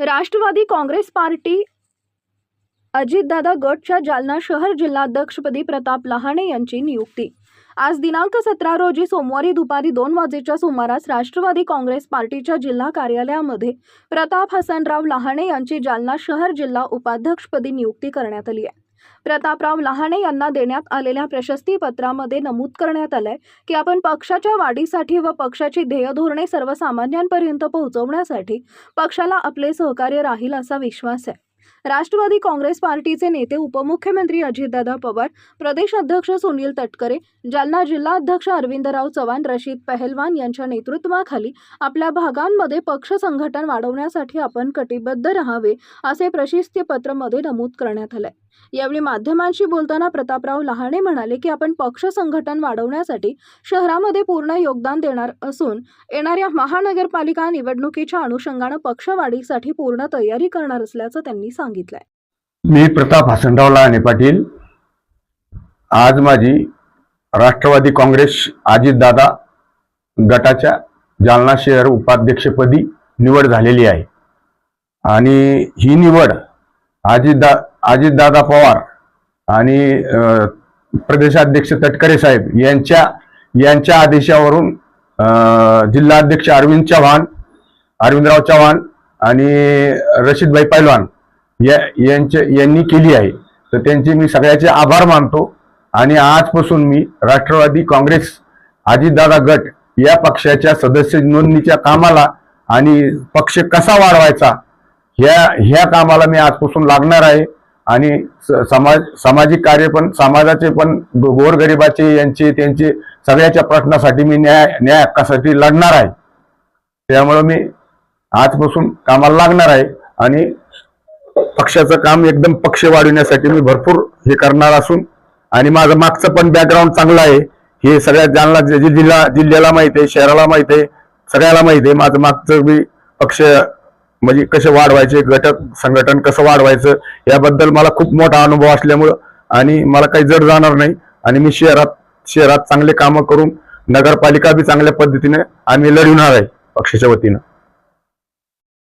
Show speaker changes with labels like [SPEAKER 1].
[SPEAKER 1] Rashtrawadi Congress party Ajitdada गटच्या जालना शहर जिल्हाध्यक्षपदी प्रताप लहाणे यांची नियुक्ती. आज दिनांक सतरा रोजी सोमवारी दुपारी दोन वाजेच्या सुमारास राष्ट्रवादी काँग्रेस पार्टीच्या जिल्हा कार्यालयामध्ये प्रताप हसनराव लहाणे यांची जालना शहर जिल्हा उपाध्यक्षपदी नियुक्ती करण्यात आली आहे. प्रतापराव लहाणे यांना देण्यात आलेल्या प्रशस्तीपत्रामध्ये नमूद करण्यात आलंय की आपण पक्षाच्या वाढीसाठी व पक्षाची ध्येय धोरणे सर्वसामान्यांपर्यंत पोहोचवण्यासाठी पक्षाला आपले सहकार्य राहील असा विश्वास आहे. राष्ट्रवादी काँग्रेस पार्टीचे नेते उपमुख्यमंत्री अजितदादा पवार प्रदेश अध्यक्ष सुनील तटकरे जालना जिल्हाध्यक्ष अरविंदराव चव्हाण रशीद पहलवान यांच्या नेतृत्वाखाली आपल्या भागांमध्ये पक्ष संघटन वाढवण्यासाठी आपण कटिबद्ध राहावे असे प्रशस्ती पत्रमध्ये नमूद करण्यात आलंय. यावेळी माध्यमांशी बोलताना प्रतापराव लहाणे म्हणाले की आपण पक्ष संघटन वाढवण्यासाठी शहरामध्ये पूर्ण योगदान देणार असून येणाऱ्या महानगरपालिका निवडणुकीच्या अनुषंगानं पक्षवाढीसाठी पूर्ण तयारी करणार असल्याचं त्यांनी सांगितलंय.
[SPEAKER 2] मी प्रताप हसनराव लहाणे पाटील. आज माझी राष्ट्रवादी काँग्रेस अजितदादा गटाच्या जालना शहर उपाध्यक्षपदी निवड झालेली आहे. आणि ही निवड अजितदा अजितदादा पवार आणि प्रदेशाध्यक्ष तटकरे साहेब यांच्या यांच्या आदेशावरून जिल्हाध्यक्ष अरविंद चव्हाण अरविंदराव चव्हाण आणि रशीदभाई पैलवान या यांचे यांनी केली आहे. तर त्यांचे मी सगळ्याचे आभार मानतो आणि आजपासून मी राष्ट्रवादी काँग्रेस अजितदादा गट या पक्षाच्या सदस्य नोंदणीच्या कामाला आणि पक्ष कसा वाढवायचा ह्या ह्या कामाला मी आजपासून लागणार आहे. आणि स- समाज सामाजिक कार्य पण समाजाचे पण गोरगरिबाचे यांचे त्यांचे सगळ्याच्या प्रश्नासाठी मी न्याय न्याय हक्कासाठी लढणार आहे. त्यामुळे मी आजपासून कामाला लागणार आहे. आणि पक्षाचं काम एकदम पक्ष वाढविण्यासाठी मी भरपूर हे करणार असून आणि माझं मागचं पण बॅकग्राऊंड चांगलं आहे. हे सगळ्या जालना जिल्हा जिल्ह्याला माहिती आहे शहराला माहिती आहे सगळ्याला माहिती आहे. माझं मागचं बी पक्ष म्हणजे कसे वाढवायचे घटक संघटन कसं वाढवायचं याबद्दल मला खूप मोठा अनुभव असल्यामुळं आणि मला काही जड जाणार नाही. आणि मी शहरात शहरात चांगले कामं करून नगरपालिका बी चांगल्या पद्धतीने आम्ही लढवणार आहे पक्षाच्या वतीनं.